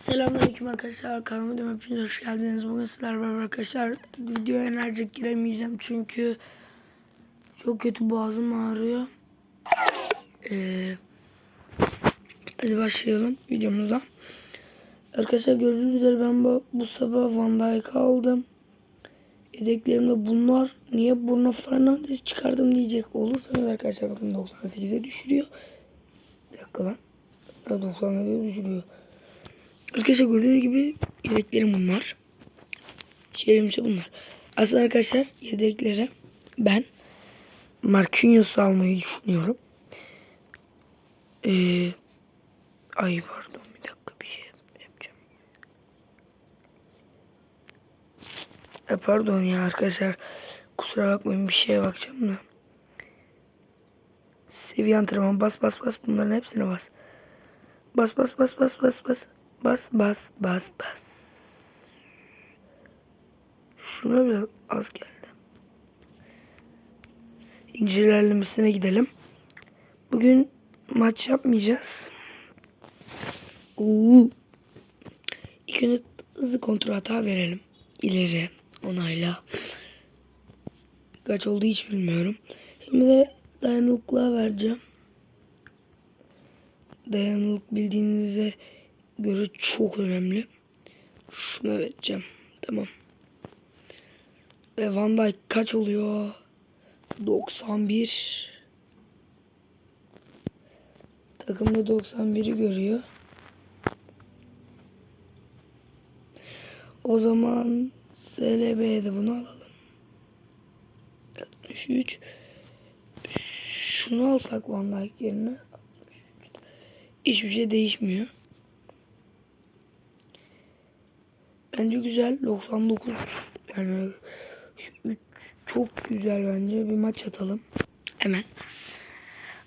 Selamünaleyküm arkadaşlar. Kanalıma dönüp hepiniz hoş geldiniz. Bugün sizlerle beraber arkadaşlar videoya enerji giremeyeceğim çünkü çok kötü boğazım ağrıyor. Ee, hadi başlayalım videomuza. Arkadaşlar gördüğünüz üzere ben bu, bu sabah Van Dijk aldım. Yedeklerimde bunlar. Niye Bruno Fernandes çıkardım diyecek olursanız arkadaşlar bakın 98'e düşürüyor. Bir dakika lan. Ha, 97'e düşürüyor. Arkadaşlar gördüğünüz gibi yedeklerim bunlar. Şeylerim ise bunlar. Aslında arkadaşlar yedeklere ben Marquinhos'u almayı düşünüyorum. Ee, ay pardon bir dakika bir şey yapacağım. E pardon ya arkadaşlar kusura bakmayın bir şeye bakacağım da. Seviye antrenman bas bas bas bunların hepsine bas. Bas bas bas bas bas bas. Bas bas bas bas. Şuna biraz az geldi. İnce ilerlemesine gidelim. Bugün maç yapmayacağız. Oo. İlk önce hızlı kontrol hata verelim. İleri onayla. Kaç oldu hiç bilmiyorum. Şimdi de dayanıklılığa vereceğim. Dayanıklılık bildiğinize göre çok önemli. Şuna vereceğim. Tamam. Ve Van Dijk kaç oluyor? 91. Takımda 91'i görüyor. O zaman SLB'ye de bunu alalım. 63. Şunu alsak Van Dijk yerine. Hiçbir şey değişmiyor. Bence güzel. 99 yani çok güzel bence. Bir maç atalım. Hemen.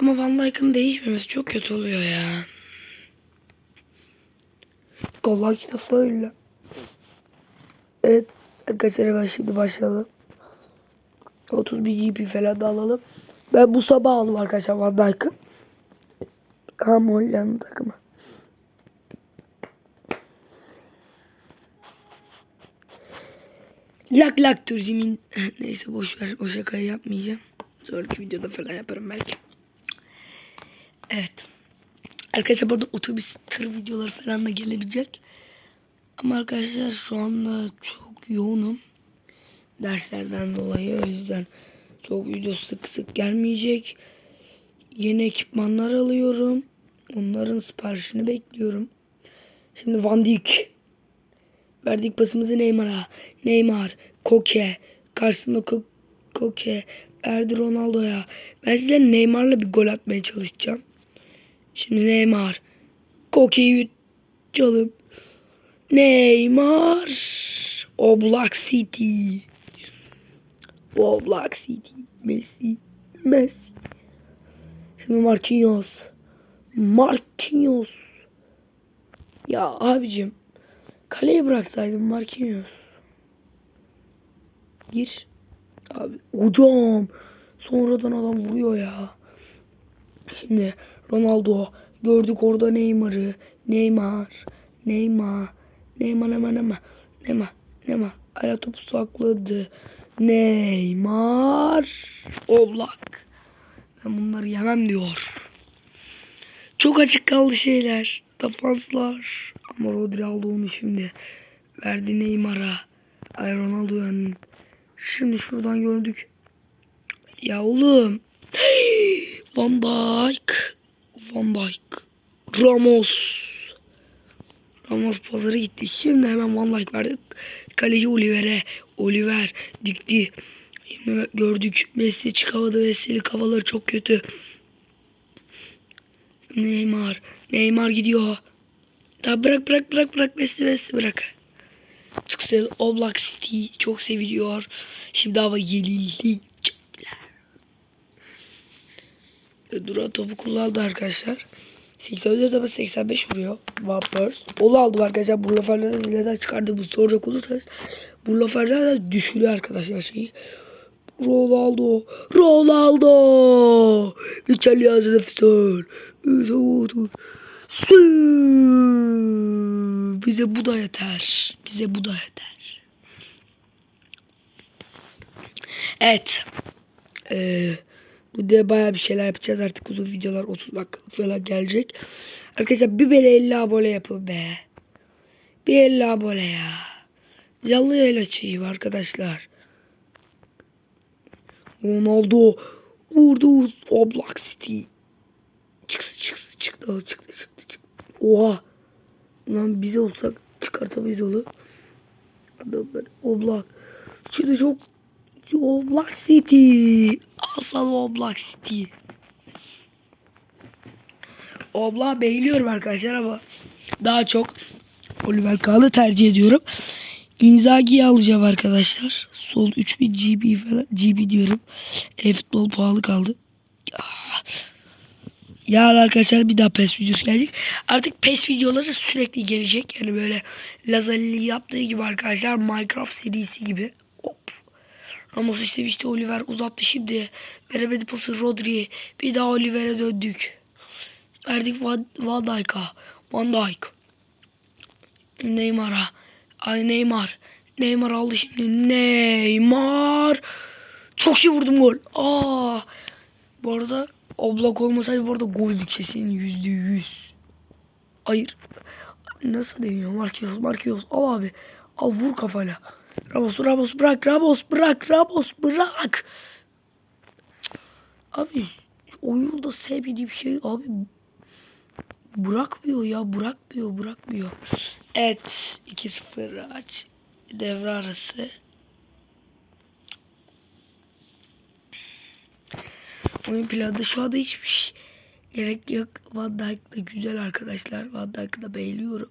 Ama Van Dijk'ın değişmemesi çok kötü oluyor ya. Allah işte söyle. Evet. Arkadaşlar hemen şimdi başlayalım. 31 GP falan da alalım. Ben bu sabah aldım arkadaşlar Van Dijk'ı. Ham Hollanda takımı. Lak lak Türzimin. Neyse boş ver. O şakayı yapmayacağım. Sonraki videoda falan yaparım belki. Evet. Arkadaşlar burada otobüs tır videoları falan da gelebilecek. Ama arkadaşlar şu anda çok yoğunum. Derslerden dolayı o yüzden çok video sık sık gelmeyecek. Yeni ekipmanlar alıyorum. Onların siparişini bekliyorum. Şimdi Van Dijk. Verdik pasımızı Neymar'a. Neymar, Koke. Karşısında Ko- Koke. Verdi Ronaldo'ya. Ben size Neymar'la bir gol atmaya çalışacağım. Şimdi Neymar. Koke'yi çalıp. Neymar. Oblak City. Oblak City. Messi. Messi. Şimdi Marquinhos. Marquinhos. Ya abicim. Kaleye bıraksaydım Marquinhos. Gir. Abi hocam. Sonradan adam vuruyor ya. Şimdi Ronaldo. Gördük orada Neymar'ı. Neymar. Neymar. Neymar Neymar Neymar. Neymar. Neymar. Hala topu sakladı. Neymar. Oblak. Ben bunları yemem diyor. Çok açık kaldı şeyler. Defanslar. Ama Rodri aldı onu şimdi. Verdi Neymar'a. Ay Ronaldo'ya. Şimdi şuradan gördük. Ya oğlum. Van Dijk. Van Dijk. Ramos. Ramos pazarı gitti. Şimdi hemen Van Dijk verdik. Kaleci Oliver'e. Oliver dikti. Şimdi gördük. Messi çıkamadı. Messi'nin kafaları çok kötü. Neymar. Neymar gidiyor. Ya bırak bırak bırak bırak Messi Messi bırak. Çıksın Oblak City çok seviliyor. Şimdi hava yenilecekler. Duran topu kullandı arkadaşlar. 84 ama 85 vuruyor. Vapers. Olu aldım arkadaşlar. Bruno Fernandes neden çıkardı bu soracak olursanız. Bruno Fernandes düşürüyor arkadaşlar şeyi. Ronaldo. Ronaldo. İtalyan Refsör. Sü. Bize bu da yeter. Bize bu da yeter. Evet. Ee, bu da bayağı bir şeyler yapacağız artık uzun videolar 30 dakikalık falan gelecek. Arkadaşlar bir böyle 50 abone yapın be. Bir 50 abone ya. Canlı yayın açayım arkadaşlar. Ronaldo vurdu Oblak City. Çıksın çıksın çıktı çıktı çıktı. Oha. Lan bize olsak çıkartamayız onu. Adamlar Oblak. Şimdi çok Oblak City. Asal Oblak City. Oblak beğeniyorum arkadaşlar ama daha çok Oliver Kahn'ı tercih ediyorum. Inzaghi'yi alacağım arkadaşlar. Sol 3000 GB falan. GB diyorum. E-futbol pahalı kaldı. Ah. Yarın arkadaşlar bir daha PES videosu gelecek. Artık PES videoları sürekli gelecek. Yani böyle Lazali yaptığı gibi arkadaşlar Minecraft serisi gibi. Hop. Ramos istemişti Oliver uzattı şimdi. Veremedi pası Rodri'ye. Bir daha Oliver'e döndük. Verdik Van, Van Dijk'a. Van Dijk. Neymar'a. Ay Neymar. Neymar aldı şimdi. Neymar. Çok iyi vurdum gol. Aa. Bu arada Oblak olmasaydı bu arada goldü kesin yüzde yüz. Hayır. Nasıl deniyor? Marquinhos, Marquinhos. Al abi. Al vur kafayla. Ramos, Ramos bırak, Ramos bırak, Ramos bırak. Abi oyunda sevmediğim şey abi bırakmıyor ya bırakmıyor bırakmıyor. Evet 2-0 aç devre arası. Oyun planında şu anda hiçbir şey gerek yok. Van Dijk da güzel arkadaşlar. Van Dijk'ı da beğeniyorum.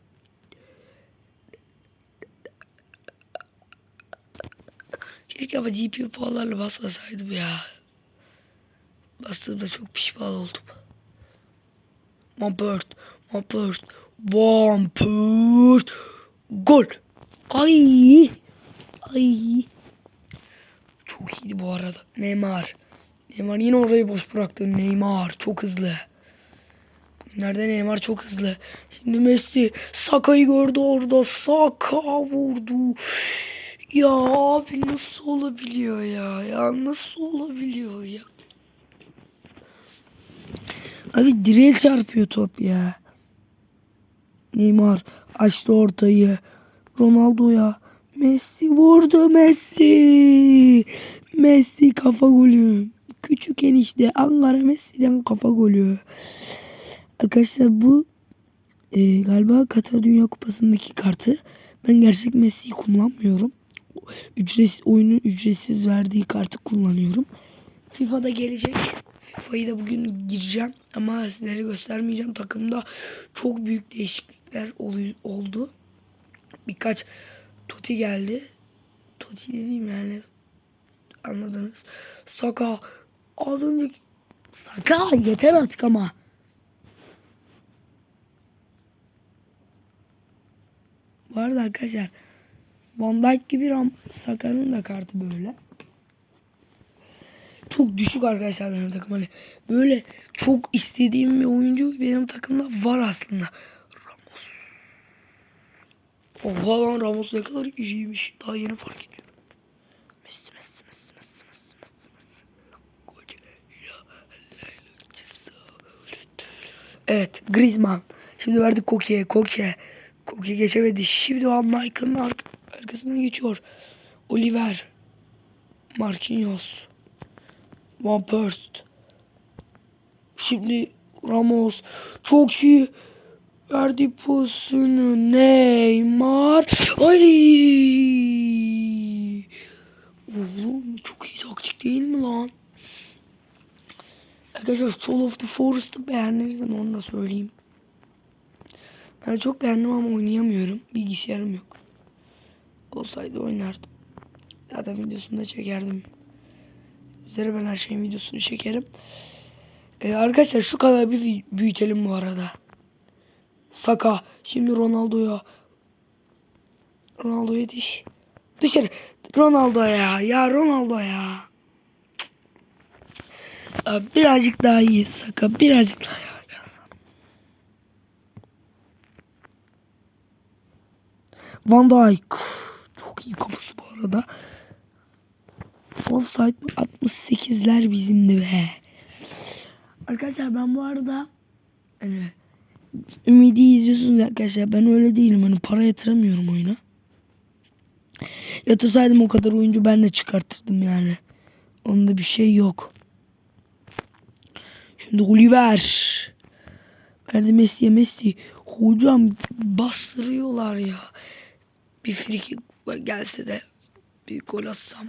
Keşke ama GPU puanlarla basmasaydım ya. Bastığımda çok pişman oldum. Vampert, Vampert, Vampert. Gol. Ay. Ay. Çok iyiydi bu arada. Neymar. Neymar yine orayı boş bıraktı. Neymar çok hızlı. Nerede Neymar çok hızlı. Şimdi Messi Saka'yı gördü orada. Saka vurdu. Ya abi nasıl olabiliyor ya? Ya nasıl olabiliyor ya? Abi direğe çarpıyor top ya. Neymar açtı ortayı. Ronaldo'ya. Messi vurdu Messi. Messi kafa golü. Küçük enişte Ankara Messi'den kafa golü. Arkadaşlar bu e, galiba Katar Dünya Kupası'ndaki kartı. Ben gerçek Messi'yi kullanmıyorum. Ücretsiz, oyunun ücretsiz verdiği kartı kullanıyorum. FIFA'da gelecek. FIFA'yı da bugün gireceğim ama sizlere göstermeyeceğim. Takımda çok büyük değişiklikler oldu. Birkaç Toti geldi. Toti dediğim yani anladınız. Saka az önce Saka yeter artık ama. Bu arada arkadaşlar Van Dijk gibi Ram Saka'nın da kartı böyle. Çok düşük arkadaşlar benim takım hani böyle çok istediğim bir oyuncu benim takımda var aslında. Ramos. Oha lan Ramos ne kadar iyiymiş. Daha yeni fark ediyorum. Messi Messi Messi Messi Messi Messi Evet Griezmann. Şimdi verdik Koke'ye Koke. Koke geçemedi. Şimdi Van Dijk'ın ar arkasından geçiyor. Oliver. Marquinhos. Van Perst. Şimdi Ramos. Çok iyi. Verdi pozisyonu. Neymar. Ay. Oğlum çok iyi taktik değil mi lan? Arkadaşlar Soul of the Forest'ı beğendiniz mi onu da söyleyeyim. Ben çok beğendim ama oynayamıyorum. Bilgisayarım yok. Olsaydı oynardım. Zaten videosunu da çekerdim. Üzere ben her şeyin videosunu çekerim. Ee, arkadaşlar şu kadar bir büyütelim bu arada. Saka. Şimdi Ronaldo'ya. Ronaldo yetiş. Dışarı. Ronaldo ya. Ya Ronaldo ya. Birazcık daha iyi Saka. Birazcık daha iyi. Van Dijk. Çok iyi kafası bu arada. Offside 68'ler bizimdi be. Arkadaşlar ben bu arada hani Ümidi izliyorsunuz arkadaşlar. Ben öyle değilim. Hani para yatıramıyorum oyuna. Yatırsaydım o kadar oyuncu ben de çıkartırdım yani. Onda bir şey yok. Şimdi Oliver. Verdi Messi'ye Messi. Hocam bastırıyorlar ya. Bir friki gelse de bir gol atsam.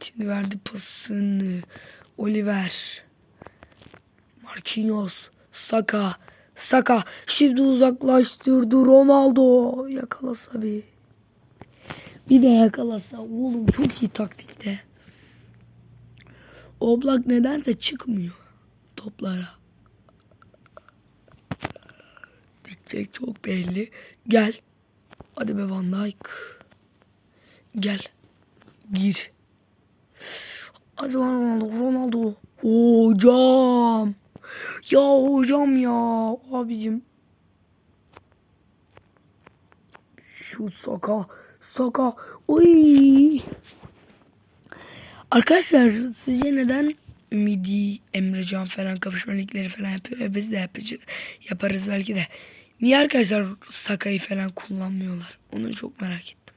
Şimdi verdi pasını. Oliver. Marquinhos. Saka. Saka. Şimdi uzaklaştırdı Ronaldo. Yakalasa bir. Bir de yakalasa. Oğlum çok iyi taktikte. Oblak nedense çıkmıyor toplara. Gidecek çok belli. Gel. Hadi be Van Dijk. Gel. Gir. Hadi lan Ronaldo. Ronaldo. Hocam. Ya hocam ya. Abicim. Şu Saka. Saka. Oy. Arkadaşlar sizce neden Midi, Emrecan falan kapışma falan yapıyor? E biz de yapıcı, yaparız belki de. Niye arkadaşlar Saka'yı falan kullanmıyorlar? Onu çok merak ettim.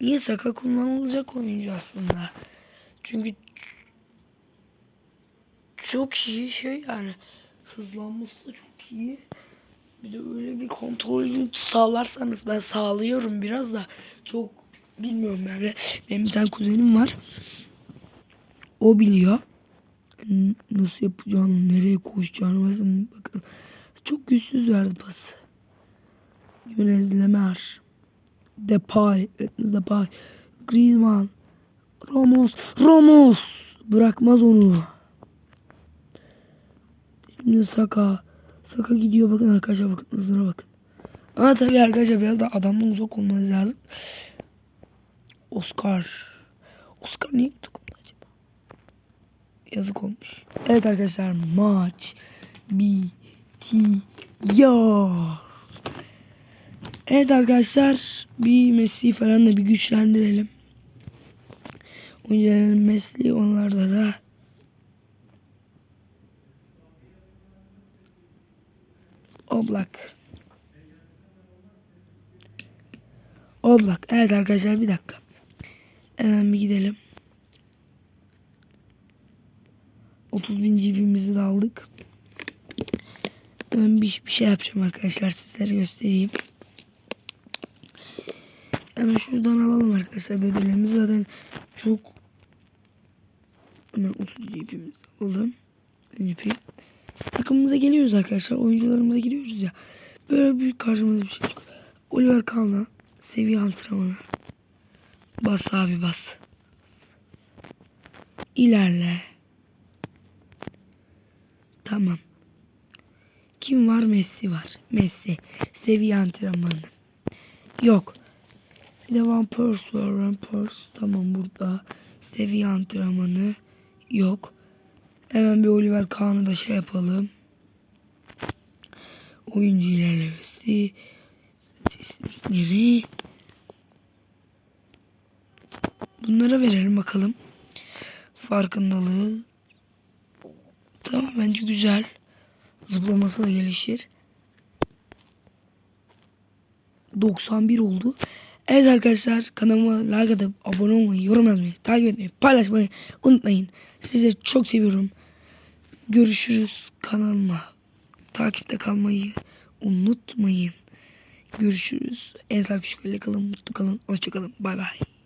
Niye Saka kullanılacak oyuncu aslında? Çünkü çok iyi şey yani hızlanması da çok iyi. Bir de öyle bir kontrolü sağlarsanız ben sağlıyorum biraz da çok bilmiyorum yani. Benim bir tane kuzenim var. O biliyor. Nasıl yapacağını, nereye koşacağını mesela bakın. Çok güçsüz verdi pası. Jimenez Lemer. Depay. Depay. Griezmann. Ramos. Ramos. Bırakmaz onu. Şimdi Saka. Saka gidiyor bakın arkadaşlar bakın hızına bakın. Ama tabii arkadaşlar biraz da adamdan uzak olmanız lazım. Oscar. Oscar niye tutuklandı acaba? Yazık olmuş. Evet arkadaşlar maç bitiyor. Evet arkadaşlar bir Messi falan da bir güçlendirelim. Oyuncuların Messi onlarda da Oblak. Oblak. Evet arkadaşlar bir dakika. Hemen bir gidelim. 30 bin GB'mizi de aldık. Hemen bir, bir şey yapacağım arkadaşlar sizlere göstereyim. Hemen şuradan alalım arkadaşlar bebelerimizi zaten çok hemen 30 GB'mizi alalım. GP. Takımımıza geliyoruz arkadaşlar. Oyuncularımıza giriyoruz ya. Böyle bir karşımıza bir şey çıkıyor. Oliver Kahn'a seviye antrenmanı. Bas abi bas. İlerle. Tamam. Kim var? Messi var. Messi. Seviye antrenmanı. Yok. Bir de Van Persie var. Van Persie. Tamam burada. Seviye antrenmanı. Yok. Hemen bir Oliver Kahn'ı da şey yapalım. Oyuncu ilerlemesi. Teknikleri. Bunlara verelim bakalım. Farkındalığı. Tamam bence güzel. Zıplaması da gelişir. 91 oldu. Evet arkadaşlar kanalıma like atıp abone olmayı, yorum yazmayı, takip etmeyi, paylaşmayı unutmayın. Sizleri çok seviyorum. Görüşürüz kanalıma. Takipte kalmayı unutmayın. Görüşürüz. En sağ kalın, mutlu kalın, hoşça kalın. Bay bay.